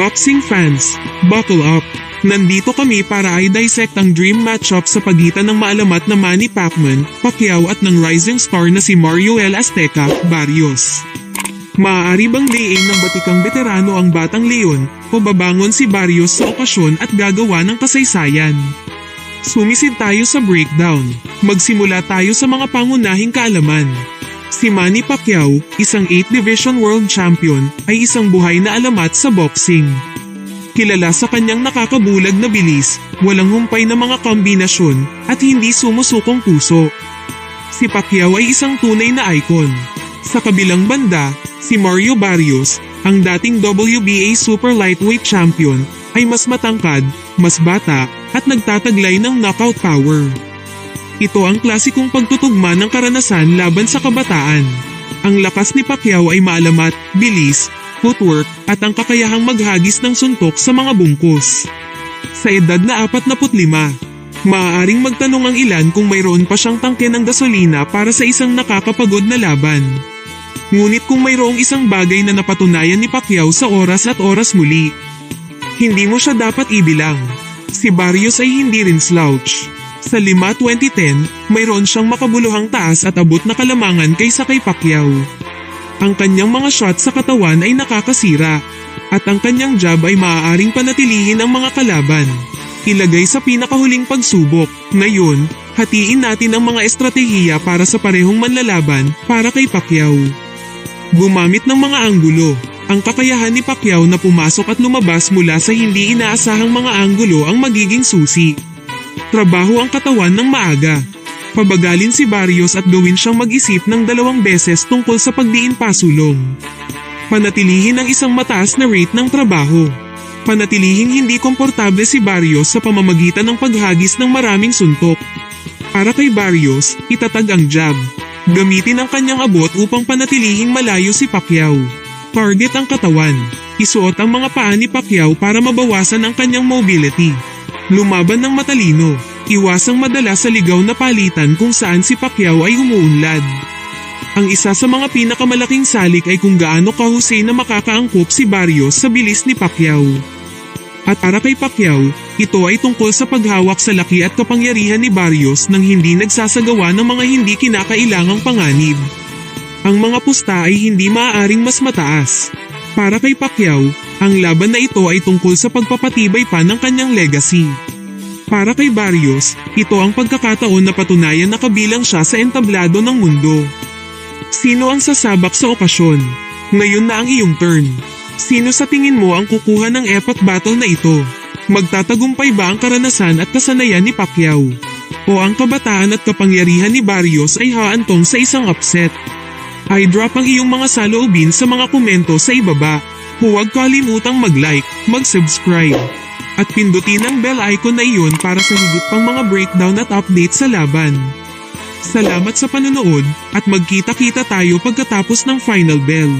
Boxing fans, buckle up. Nandito kami para i-dissect ang dream matchup sa pagitan ng maalamat na Manny Pacman, Pacquiao at ng rising star na si Mario El Azteca, Barrios. Maaari bang laying ng batikang veterano ang Batang Leon o babangon si Barrios sa okasyon at gagawa ng kasaysayan? Sumisid tayo sa breakdown. Magsimula tayo sa mga pangunahing kaalaman. Si Manny Pacquiao, isang 8 Division World Champion, ay isang buhay na alamat sa boxing. Kilala sa kanyang nakakabulag na bilis, walang humpay na mga kombinasyon, at hindi sumusukong puso. Si Pacquiao ay isang tunay na icon. Sa kabilang banda, si Mario Barrios, ang dating WBA Super Lightweight Champion, ay mas matangkad, mas bata, at nagtataglay ng knockout power. Ito ang klasikong pagtutugma ng karanasan laban sa kabataan. Ang lakas ni Pacquiao ay maalamat, bilis, footwork, at ang kakayahang maghagis ng suntok sa mga bungkus. Sa edad na 45, maaaring magtanong ang ilan kung mayroon pa siyang tangke ng gasolina para sa isang nakakapagod na laban. Ngunit kung mayroong isang bagay na napatunayan ni Pacquiao sa oras at oras muli, hindi mo siya dapat ibilang. Si Barrios ay hindi rin slouch. Sa 5-2010, mayroon siyang makabuluhang taas at abot na kalamangan kaysa kay Pacquiao. Ang kanyang mga shot sa katawan ay nakakasira, at ang kanyang jab ay maaaring panatilihin ang mga kalaban. Ilagay sa pinakahuling pagsubok. Ngayon, hatiin natin ang mga estratehiya para sa parehong manlalaban para kay Pacquiao. Gumamit ng mga anggulo. Ang kakayahan ni Pacquiao na pumasok at lumabas mula sa hindi inaasahang mga anggulo ang magiging susi. Trabaho ang katawan ng maaga. Pabagalin si Barrios at gawin siyang mag-isip ng dalawang beses tungkol sa pagdiin pasulong. Panatilihin ang isang mataas na rate ng trabaho. Panatilihing hindi komportable si Barrios sa pamamagitan ng paghagis ng maraming suntok. Para kay Barrios, itatag ang jab. Gamitin ang kanyang abot upang panatilihing malayo si Pacquiao. Target ang katawan. Isuot ang mga paa ni Pacquiao para mabawasan ang kanyang mobility. Lumaban ng matalino. Iwasang madala sa ligaw na palitan kung saan si Pacquiao ay umuunlad. Ang isa sa mga pinakamalaking salik ay kung gaano kahusay na makakaangkop si Barrios sa bilis ni Pacquiao. At para kay Pacquiao, ito ay tungkol sa paghawak sa laki at kapangyarihan ni Barrios nang hindi nagsasagawa ng mga hindi kinakailangang panganib. Ang mga pusta ay hindi maaaring mas mataas. Para kay Pacquiao, ang laban na ito ay tungkol sa pagpapatibay pa ng kanyang legacy. Para kay Barrios, ito ang pagkakataon na patunayan na kabilang siya sa entablado ng mundo. Sino ang sasabak sa okasyon? Ngayon na ang iyong turn. Sino sa tingin mo ang kukuha ng epic battle na ito? Magtatagumpay ba ang karanasan at kasanayan ni Pacquiao? O ang kabataan at kapangyarihan ni Barrios ay haantong sa isang upset? I-drop ang iyong mga saloobin sa mga komento sa ibaba. Huwag kalimutang mag-like, mag-subscribe, at pindutin ang bell icon na iyon para sa higit pang mga breakdown at update sa laban. Salamat sa panonood at magkita-kita tayo pagkatapos ng final bell.